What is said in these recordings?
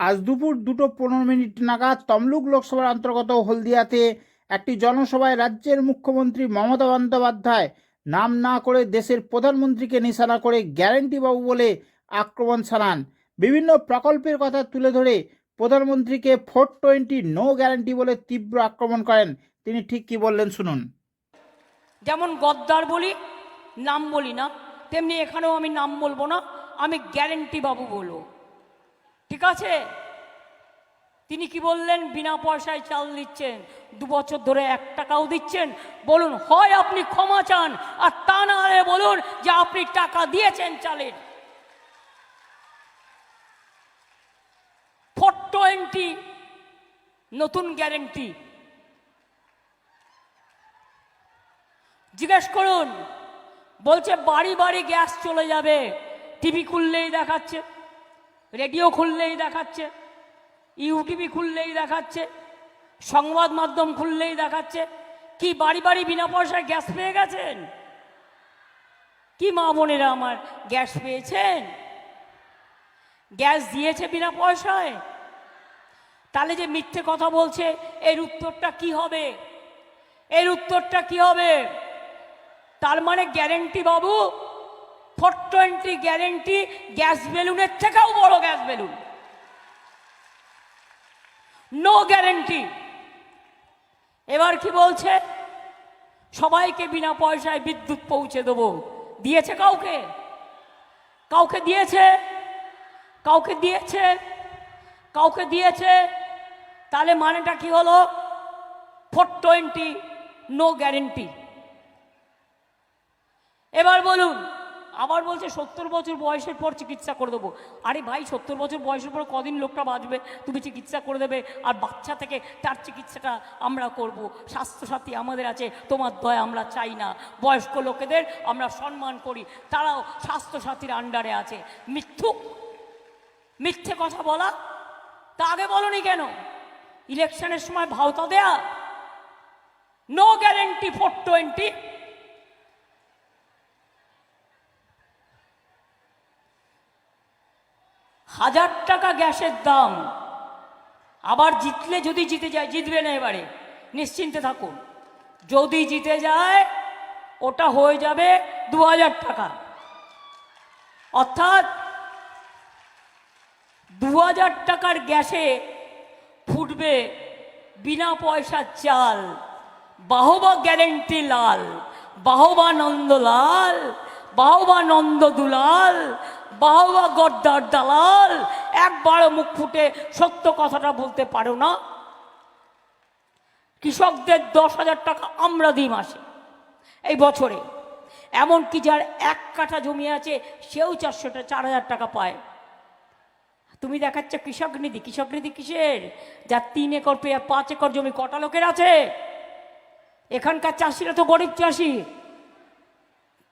আজ দুপুর দুটো পনেরো মিনিট নাগাদ তমলুক লোকসভার অন্তর্গত হলদিয়াতে একটি জনসভায় রাজ্যের মুখ্যমন্ত্রী মমতা বন্দ্যোপাধ্যায় নাম না করে দেশের প্রধানমন্ত্রীকে নিশানা করে গ্যারেন্টি বাবু বলে আক্রমণ চালান। বিভিন্ন প্রকল্পের কথা তুলে ধরে প্রধানমন্ত্রীকে ফোর টোয়েন্টি নো গ্যারান্টি বলে তীব্র আক্রমণ করেন। তিনি ঠিক কি বললেন শুনুন। যেমন গদ্দার বলি, নাম বলি না, তেমনি এখানেও আমি নাম বলব না, আমি গ্যারেন্টি বাবু বলব। আছে। তিনি কি বললেন? বিনা পয়সায় চাল দিচ্ছেন দু বছর ধরে এক টাকাও দিচ্ছেন। বলুন, হয় আপনি ক্ষমা চান, আর তা না হলে বলুন যে আপনি টাকা দিয়েছেন চালের ফোর টোয়েন্টি নতুন গ্যারেন্টি জিজ্ঞেস করুন, বলছে বাড়ি বাড়ি গ্যাস চলে যাবে, টিভি খুললেই দেখাচ্ছে। রেডিও খুললেই দেখাচ্ছে, ইউটিভি খুললেই দেখাচ্ছে, সংবাদ মাধ্যম খুললেই দেখাচ্ছে। কি বাড়ি বাড়ি বিনা পয়সায় গ্যাস পেয়ে গেছেন? কি মা বোনেরা আমার গ্যাস পেয়েছেন? গ্যাস দিয়েছে বিনা পয়সায়? তাহলে যে মিথ্যে কথা বলছে, এর উত্তরটা কি হবে? এর উত্তরটা কি হবে? তার মানে গ্যারেন্টি বাবু ফোর টোয়েন্টি গ্যারেন্টি গ্যাস বেলুনের থেকেও বড় গ্যাস বেলুন। No guarantee. এবার কি বলছে? সবাইকে বিনা পয়সায় বিদ্যুৎ পৌঁছে দেবো। দিয়েছে কাউকে? কাউকে দিয়েছে? কাউকে দিয়েছে? কাউকে দিয়েছে? তাহলে মানেটা কি হলো? Four twenty no guarantee. এবার বলুন আবার বলছে সত্তর বছর বয়সের পর চিকিৎসা করে দেবো। আরে ভাই, সত্তর বছর বয়সের পর কদিন লোকটা বাঁচবে? তুমি চিকিৎসা করে দেবে আর বাচ্চা থেকে তার চিকিৎসাটা আমরা করব। স্বাস্থ্যসাথী আমাদের আছে, তোমার দয়া আমরা চাই না। বয়স্ক লোকেদের আমরা সম্মান করি। তারাও স্বাস্থ্যসাথীর আন্ডারে আছে। মিথ্যুক। মিথ্যে কথা বলা? তা আগে বলনি কেন? ইলেকশনের সময় ভাওতা দেয়া? নো গ্যারেন্টি ফোর টোয়েন্টি হাজার টাকা গ্যাসের দাম। আবার জিতলে যদি জিতে যায়, জিতবে না এবারে। নিশ্চিন্তে থাকুন। যদি জিতে যায়, ওটা হয়ে যাবে দু হাজার টাকা। অর্থাৎ দু হাজার টাকার গ্যাসে ফুটবে বিনা পয়সার চাল, বাহবা গ্যারেন্টি লাল, বাহবা নন্দ লাল, বাহবা নন্দ দুলাল বাহবা গদ্দার দালাল একবারও মুখ ফুটে সত্য কথাটা বলতে পারো না। কৃষকদের দশ হাজার টাকা আমরা দিই মাসে, এই বছরে। এমনকি যার এক কাঠা জমি আছে, সেও চারশোটা, চার হাজার টাকা পায়। তুমি দেখাচ্ছ কৃষক নিধি কৃষক নিধি কিসের? যার তিন একর পেয়ে পাঁচ একর জমি কটা লোকের আছে? এখানকার চাষিরা তো গরিব চাষি।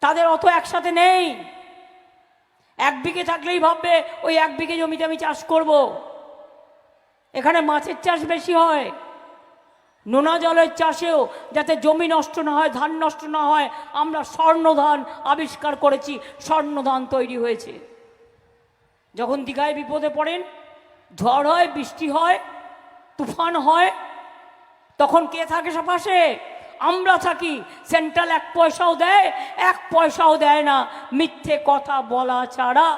তাদের অত একসাথে নেই। এক বিঘে থাকলেই ভাববে, ওই এক বিঘে জমিতে আমি চাষ করব। এখানে মাছের চাষ বেশি হয়। নোনা জলের চাষেও যাতে জমি নষ্ট না হয়, ধান নষ্ট না হয়, আমরা স্বর্ণ ধান আবিষ্কার করেছি স্বর্ণ ধান তৈরি হয়েছে। যখন দীঘায় বিপদে পড়েন, ঝড় হয়, বৃষ্টি হয়, তুফান হয়, তখন কে থাকে সে পাশে? আমরা থাকি সেন্ট্রাল এক পয়সাও দেয় এক পয়সাও দেয় না। মিথ্যে কথা বলা ছাড়া